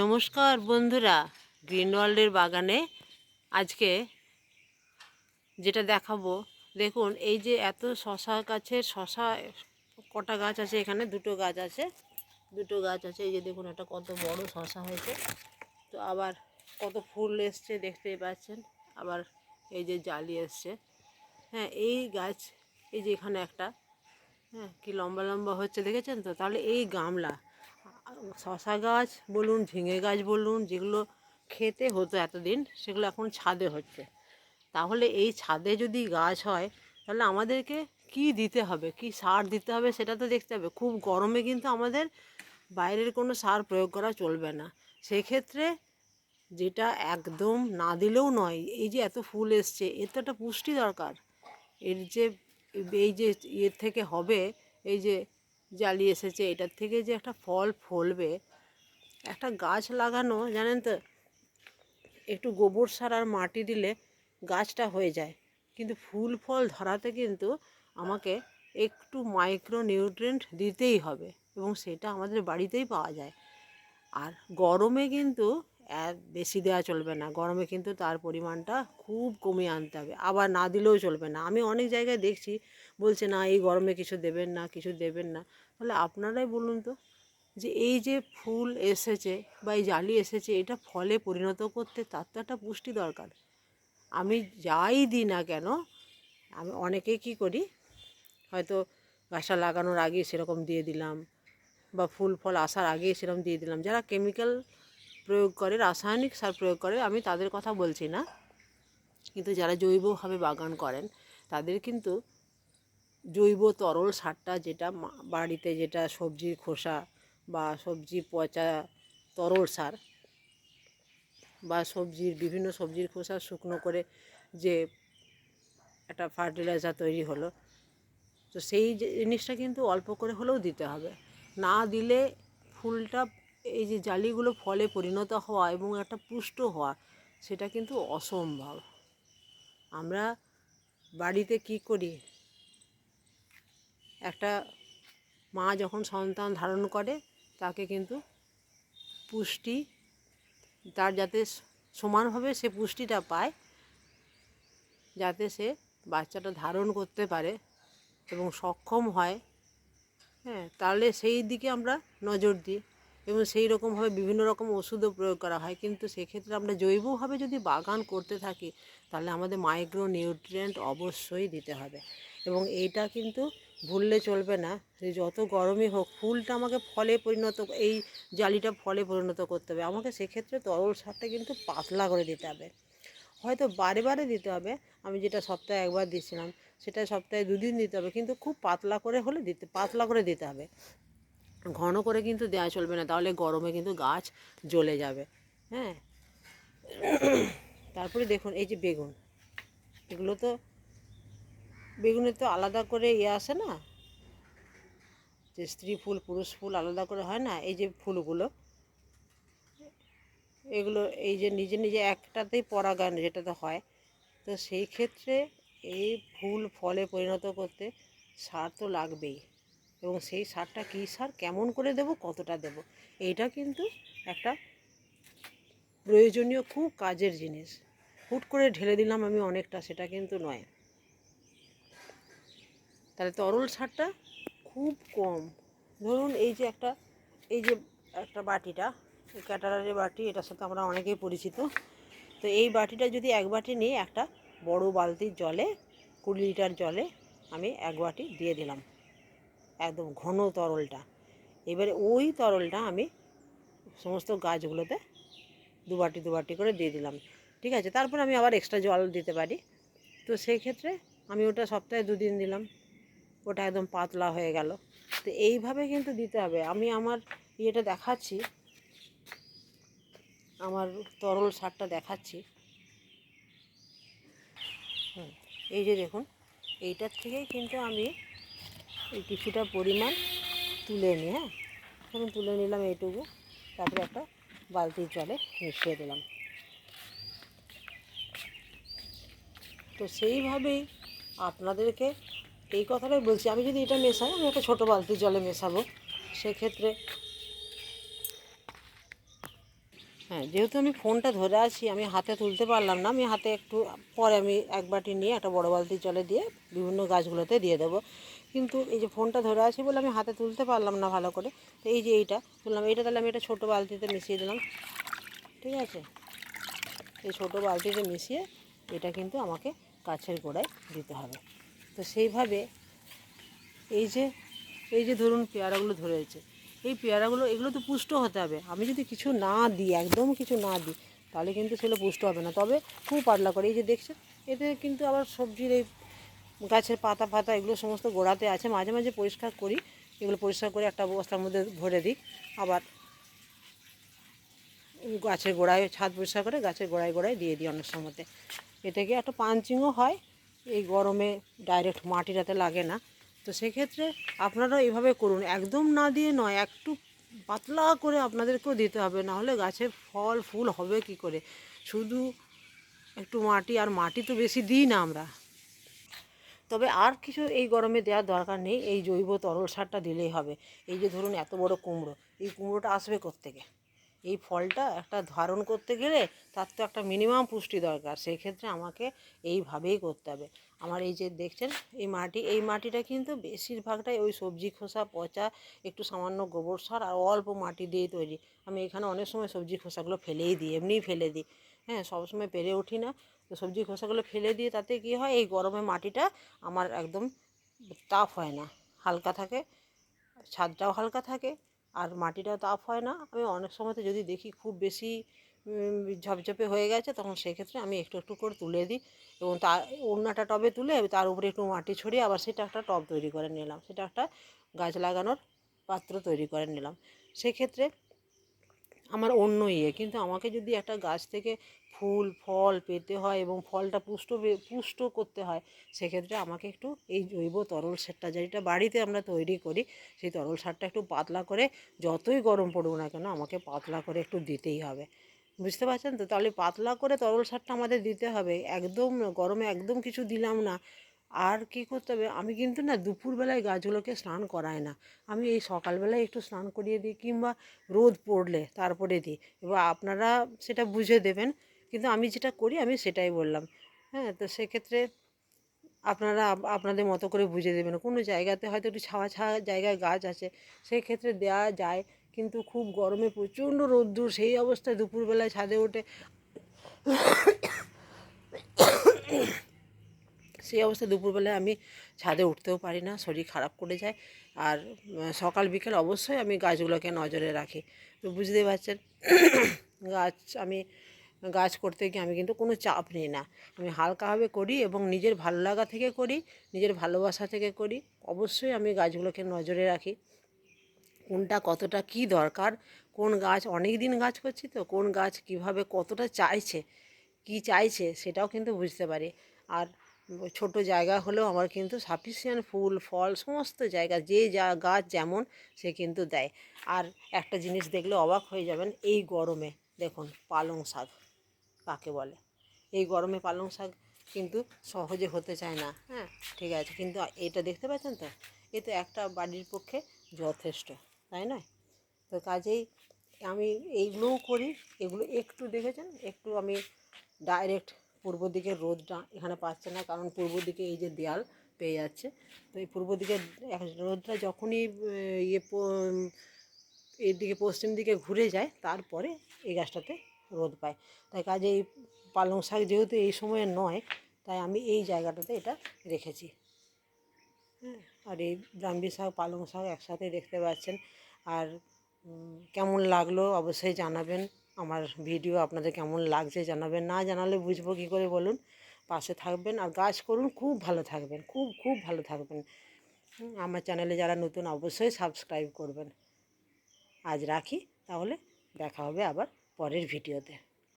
নমস্কার বন্ধুরা গ্রিন ওয়ার্ল্ডের বাগানে আজকে যেটা দেখাবো, দেখুন এই যে এত শশা গাছের, শশা কটা গাছ আছে এখানে? দুটো গাছ আছে, দুটো গাছ আছে। এই যে দেখুন এটা কত বড় শশা হয়েছে। তো আবার কত ফুল এসছে, দেখতেই পাচ্ছেন। আবার এই যে জালি এসছে। হ্যাঁ এই গাছ, এই যে এখানে একটা হ্যাঁ কি লম্বা লম্বা হচ্ছে, দেখেছেন তো? তাহলে এই গামলা শশা গাছ বলুন, ঝিঙে গাছ বলুন, যেগুলো খেতে হতো এতদিন, সেগুলো এখন ছাদে হচ্ছে। তাহলে এই ছাদে যদি গাছ হয়, তাহলে আমাদেরকে কি দিতে হবে? কি সার দিতে হবে সেটা তো দেখতে হবে। খুব গরমে কিন্তু আমাদের বাইরের কোনো সার প্রয়োগ করা চলবে না। সেক্ষেত্রে যেটা একদম না দিলেও নয়, এই যে এত ফুল এসছে, এর তো একটা পুষ্টি দরকার। এর যে, এই যে ইয়ের থেকে হবে, এই যে জালি এসেছে। এটার থেকে যে একটা ফল ফলবে, একটা গাছ লাগানো, জানেন তো, একটু গোবর সার আর মাটি দিলে গাছটা হয়ে যায়। কিন্তু ফুল ফল ধরাতে কিন্তু আমাকে একটু মাইক্রো নিউট্রেন্ট দিতেই হবে এবং সেটা আমাদের বাড়িতেই পাওয়া যায়। আর গরমে কিন্তু এক বেশি দেওয়া চলবে না। গরমে কিন্তু তার পরিমাণটা খুব কমিয়ে আনতে হবে। আবার না দিলেও চলবে না। আমি অনেক জায়গায় দেখছি বলছে, না, এই গরমে কিছু দেবেন না, কিছু দেবেন না। তাহলে আপনারাই বলুন তো যে এই যে ফুল এসেছে বা এই জালি এসেছে, এটা ফলে পরিণত করতে তার তো একটা পুষ্টি দরকার। আমি যাই দিই না কেন, আমি অনেকেই কী করি, হয়তো গাছটা লাগানোর আগে সেরকম দিয়ে দিলাম বা ফুল ফল আসার আগে সেরকম দিয়ে দিলাম। যারা কেমিক্যাল প্রয়োগ করে, রাসায়নিক সার প্রয়োগ করে, আমি তাদের কথা বলছি না। কিন্তু যারা জৈবভাবে বাগান করেন, তাদের কিন্তু জৈব তরল সারটা যেটা বাড়িতে যেটা সবজির খোসা বা সবজি পচা তরল সার বা সবজির, বিভিন্ন সবজির খোসা শুকনো করে যে একটা ফার্টিলাইজার তৈরি হলো, তো সেই জিনিসটা কিন্তু অল্প করে হলেও দিতে হবে। না দিলে ফুলটা এই যে জালিগুলো ফলে পরিণত হওয়া এবং একটা পুষ্ট হওয়া, সেটা কিন্তু অসম্ভব। আমরা বাড়িতে কি করি? একটা মা যখন সন্তান ধারণ করে, তাকে কিন্তু পুষ্টি, তার যাতে সমানভাবে সে পুষ্টিটা পায়, যাতে সে বাচ্চাটা ধারণ করতে পারে এবং সক্ষম হয় হ্যাঁ তাহলে সেই দিকে আমরা নজর দিই। এবং সেই রকমভাবে বিভিন্ন রকম ওষুধও প্রয়োগ করা হয়। কিন্তু সেক্ষেত্রে আমরা জৈবভাবে যদি বাগান করতে থাকি, তাহলে আমাদের মাইক্রো নিউট্রিয়েন্ট অবশ্যই দিতে হবে। এবং এইটা কিন্তু ভুললে চলবে না, যে যত গরমই হোক, ফুলটা আমাকে ফলে পরিণত, এই জালিটা ফলে পরিণত করতে হবে। আমাকে সেক্ষেত্রে তরল সারটা কিন্তু পাতলা করে দিতে হবে। হয়তো বারে বারে দিতে হবে, আমি যেটা সপ্তাহে একবার দিচ্ছিলাম সেটা সপ্তাহে দুদিন দিতে হবে, কিন্তু খুব পাতলা করে হলে দিতে, পাতলা করে দিতে হবে। ঘন করে কিন্তু দেওয়া চলবে না, তাহলে গরমে কিন্তু গাছ জ্বলে যাবে। হ্যাঁ? তারপরে দেখুন, এই যে বেগুন। এগুলো তো, বেগুনের তো আলাদা করে ইয়ে আসে না? যে স্ত্রী ফুল, পুরুষ ফুল আলাদা করে হয় না? এই যে ফুলগুলো। এগুলো, এই যে নিজে নিজে একটাতেই পরাগায়ন যেটাতে হয়। তো সেই ক্ষেত্রে এই ফুল ফলে পরিণত করতে সার তো লাগবেই। এবং সেই সারটা কী সার? কেমন করে দেব? কতটা দেব? এইটা কিন্তু একটা প্রয়োজনীয়, খুব কাজের জিনিস। হুট করে ঢেলে দিলাম আমি অনেকটা, সেটা কিন্তু নয়। তাহলে তরল সারটা খুব কম। ধরুন এই যে একটা, এই যে একটা বাটিটা ক্যাটারারের বাটি, এটার সাথে আমরা অনেকেই পরিচিত। তো এই বাটিটা যদি এক বাটি নিয়ে একটা বড় বালতির জলে, কুড়ি লিটার জলে আমি এক বাটি দিয়ে দিলাম। একদম ঘন তরলটা। এবারে ওই তরলটা আমি সমস্ত গাছগুলোতে দু বাটি দু বাটি করে দিয়ে দিলাম। ঠিক আছে? তারপর আমি আবার এক্সট্রা জল দিতে পারি। তো সেই ক্ষেত্রে আমি ওটা সপ্তাহে দুদিন দিলাম। ওটা একদম পাতলা হয়ে গেল। তো এইভাবে কিন্তু দিতে হবে। আমি আমার ইয়েটা দেখাচ্ছি। আমার তরল সারটা দেখাচ্ছি। এই যে দেখুন, এইটার থেকেই কিন্তু আমি কিছুটা পরিমাণ তুলে নিই হ্যাঁ? ধরুন তুলে নিলাম এইটুকু, তারপরে একটা বালতির জলে মিশিয়ে দিলাম। তো সেইভাবেই আপনাদেরকে এই কথাটাই বলছি, আমি যদি এটা মেশাই, আমি একটা ছোটো বালতির জলে মেশাবো, সেক্ষেত্রে হ্যাঁ যেহেতু আমি ফোনটা ধরে আছি, আমি হাতে তুলতে পারলাম না, আমি হাতে একটু পরে আমি এক বাটি নিয়ে একটা বড় বালতি জলে দিয়ে বিভিন্ন গাছগুলোতে দিয়ে দেবো। কিন্তু এই যে ফোনটা ধরে আছি বলে আমি হাতে তুলতে পারলাম না ভালো করে। তো এই যে এইটা তুললাম এইটা তাহলে আমি একটা ছোটো বালতিতে মিশিয়ে দিলাম। ঠিক আছে? এই ছোটো বালতিতে মিশিয়ে এটা কিন্তু আমাকে গাছের গোড়ায় দিতে হবে। তো সেইভাবে এই যে এই যে ধরুন পেয়ারাগুলো ধরেছে এই পেয়ারাগুলো, এগুলো তো পুষ্ট হতে হবে। আমি যদি কিছু না দিই, একদম কিছু না দিই, তাহলে কিন্তু সেগুলো পুষ্ট হবে না। তবে খুব পাতলা করে, এই যে দেখছেন, এতে কিন্তু আবার সবজির এই গাছের পাতা ফাতা এগুলো সমস্ত গোড়াতে আছে। মাঝে মাঝে পরিষ্কার করি, এগুলো পরিষ্কার করে একটা বস্তার মধ্যে ভরে দিই। আবার গাছের গোড়ায় ছাদ পরিষ্কার করে গাছের গোড়ায় গোড়ায় দিয়ে দিই অনেক সময়তে এতে কি একটা পাঞ্চিংও হয়, এই গরমে ডাইরেক্ট মাটিটাতে লাগে না। তো সেক্ষেত্রে আপনারা এইভাবে করুন, একদম না দিয়ে নয়, একটু পাতলা করে আপনাদেরকেও দিতে হবে না হলে গাছে ফল ফুল হবে কি করে? শুধু একটু মাটি, আর মাটি তো বেশি দিই না আমরা। তবে আর কিছু এই গরমে দেওয়ার দরকার নেই, এই জৈব তরল সারটা দিলেই হবে। এই যে ধরুন এত বড় কুমড়ো, এই কুমড়োটা আসবে কোত্থেকে? এই ফলটা একটা ধারণ করতে গেলে তার তো একটা মিনিমাম পুষ্টি দরকার, সেক্ষেত্রে আমাকে এইভাবেই করতে হবে। আমার এই যে দেখছেন, এই মাটি, এই মাটিটা কিন্তু বেশিরভাগটাই ওই সবজি খোসা, পচা, একটু সামান্য গোবর সার আর অল্প মাটি দিয়ে তৈরি। আমি এখানে অনেক সময় সবজি খোসাগুলো ফেলেই দিই, এমনিই ফেলে দিই। হ্যাঁ সবসময় পেরে উঠি না। তো সবজি খোসাগুলো ফেলে দিয়ে তাতে কী হয়, এই গরমে মাটিটা আমার একদম তাপ হয় না। হালকা থাকে ছাদটাও হালকা থাকে, আর মাটিটাও তাপ হয় না। আমি অনেক সময়তে যদি দেখি খুব বেশি ঝপঝপে হয়ে গেছে, তখন সেক্ষেত্রে আমি একটু একটু করে তুলে দিই এবং তার অন্যটা টবে তুলে তার উপরে একটু মাটি ছড়িয়ে আবার সেটা একটা টব তৈরি করে নিলাম। সেটা একটা গাছ লাগানোর পাত্র তৈরি করে নিলাম। সেক্ষেত্রে আমার অন্য ইয়ে। কিন্তু আমাকে যদি একটা গাছ থেকে ফুল, ফল পেতে হয় এবং ফলটা পুষ্ট পুষ্ট করতে হয়, সেক্ষেত্রে আমাকে একটু এই জৈব তরল সারটা, যেটা বাড়িতে আমরা তৈরি করি, সেই তরল সারটা একটু পাতলা করে যতই গরম পড়ুক না কেন, আমাকে পাতলা করে একটু দিতেই হবে। বুঝতে পারছেন তো? তাহলে পাতলা করে তরল সারটা আমাদের দিতে হবে। একদম গরমে একদম কিছু দিলাম না আর কি করতে হবে? আমি কিন্তু না দুপুরবেলায় গাছগুলোকে স্নান করাই না। আমি এই সকালবেলায় একটু স্নান করিয়ে দিই কিংবা রোদ পড়লে তারপরে দিই। এবার আপনারা সেটা বুঝে দেবেন। কিন্তু আমি যেটা করি, আমি সেটাই বললাম। হ্যাঁ তো সেক্ষেত্রে আপনারা আপনাদের মতো করে বুঝে দেবেন। কোনো জায়গাতে হয়তো একটু ছাওয়া ছাওয়া জায়গায় গাছ আছে সেই ক্ষেত্রে দেওয়া যায়। কিন্তু খুব গরমে প্রচণ্ড রোদ্দুর, সেই অবস্থায় দুপুরবেলায় ছাদে ওঠে সেই অবস্থায় দুপুরবেলায় আমি ছাদে উঠতেও পারি না, শরীর খারাপ করে যায়। আর সকাল, বিকেল অবশ্যই আমি গাছগুলোকে নজরে রাখি। তো বুঝতেই পারছেন, গাছ আমি, গাছ করতে গিয়ে আমি কিন্তু কোনো চাপ নিই না। আমি হালকাভাবে করি এবং নিজের ভালো লাগা থেকে করি, নিজের ভালোবাসা থেকে করি, অবশ্যই আমি গাছগুলোকে নজরে রাখি। কোনটা কতটা কি দরকার, কোন গাছ, অনেক দিন গাছ করছি তো, কোন গাছ কীভাবে কতটা চাইছে, কি চাইছে সেটাও কিন্তু বুঝতে পারি। আর ছোট জায়গা হলেও আমার কিন্তু সাফিসিয়েন্ট ফুল, ফল, সমস্ত জায়গা, যে যা গাছ যেমন সে কিন্তু দেয়। আর একটা জিনিস দেখলে অবাক হয়ে যাবেন, এই গরমে দেখুন পালং শাক, কাকে বলে? এই গরমে পালং শাক কিন্তু সহজে হতে চায় না হ্যাঁ ঠিক আছে, কিন্তু এটা দেখতে পাচ্ছেন তো? এ তো একটা বাড়ির পক্ষে যথেষ্ট, তাই নয়? তো কাজেই আমি এইগুলোও করি, এগুলো একটু দেখেছেন? একটু আমি ডাইরেক্ট পূর্ব দিকের রোদটা এখানে পাচ্ছে না, কারণ পূর্ব দিকে এই যে দেয়াল পেয়ে যাচ্ছে। তো এই পূর্ব এক- রোদটা যখনই ইয়ে প- এদিকে পশ্চিম দিকে ঘুরে যায়, তারপরে এই গাছটাতে রোদ পায়। তাই কাজে এই পালং শাক যেহেতু এই সময়ে নয়, তাই আমি এই জায়গাটাতে এটা রেখেছি। হ্যাঁ আর এই ব্রাহ্মী শাক, পালং শাক একসাথে দেখতে পাচ্ছেন। আর কেমন লাগল অবশ্যই জানাবেন। আমার ভিডিও আপনাদের কেমন লাগছে জানাবেন, না জানালে বুঝব কী করে বলুন? পাশে থাকবেন আর গাছ করুন, খুব ভালো থাকবেন, খুব খুব ভালো থাকবেন। আমার চ্যানেলে যারা নতুন অবশ্যই সাবস্ক্রাইব করবেন। আজ রাখি, তাহলে দেখা হবে আবার পরের ভিডিওতে।